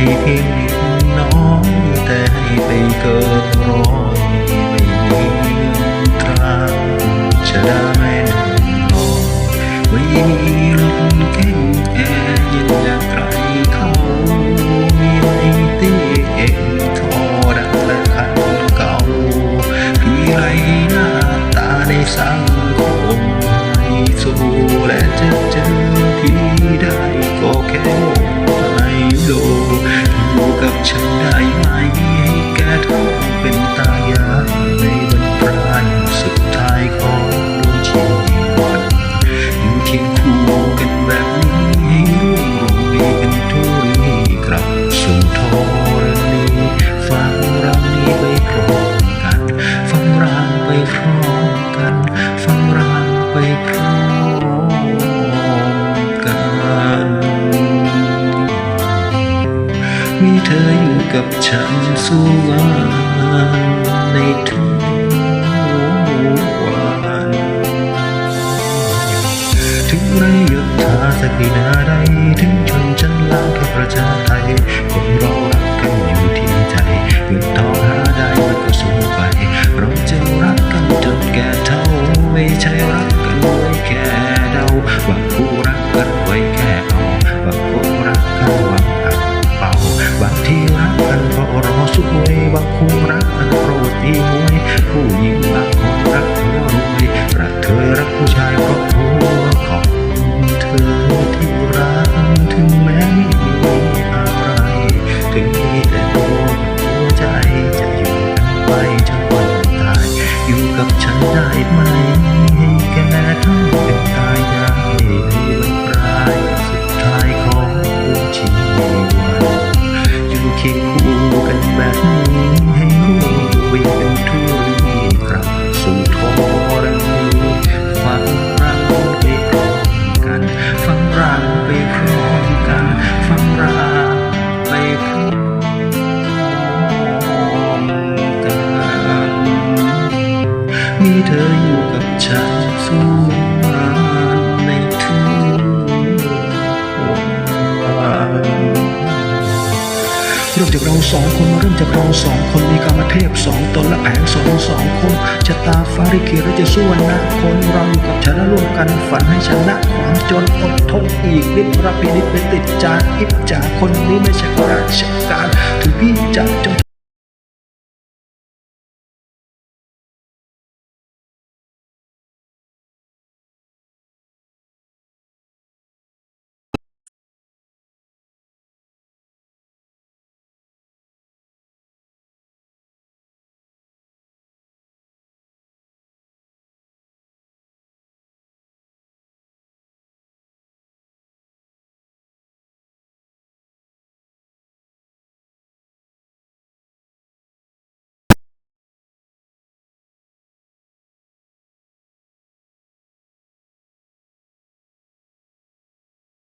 ให้พียงนิดน้อยแต่ให้ไปเกินร้อยไม่มีทาจะได้นอนไม่มีลมแก้งแอร์เย็นอยางใครเขามีไม่ตีเองทอดังและคันเก่าพี่ไรหน้าตาในสังคมไม่สู้และจะเจอพี่ได้ก็แค่ไม่โลอยู่ กับฉันได้ไหม เธออยู่กับฉันสู้วันในทุก ผู้หญิงบางคนรักเพราะรวยรักเธอรักผู้ชายเพราะ มีเธออยู่กับฉันสู้วันในทุกวันเริ่มจากเราสองคนมาเริ่มจากเราสองคนมีกรรมเทพสองตนและแผนสองสองคนชะตาฟ้าริขิตเรจะสู้วันนะคนเราอยู่กับฉันและร่วมกันฝันให้ชนะความจนอดทนอีกนิดรับพินิจไปติดจากอิจฉาคนนี้ไม่ใช่ข้าราชการถึงพี่จะจน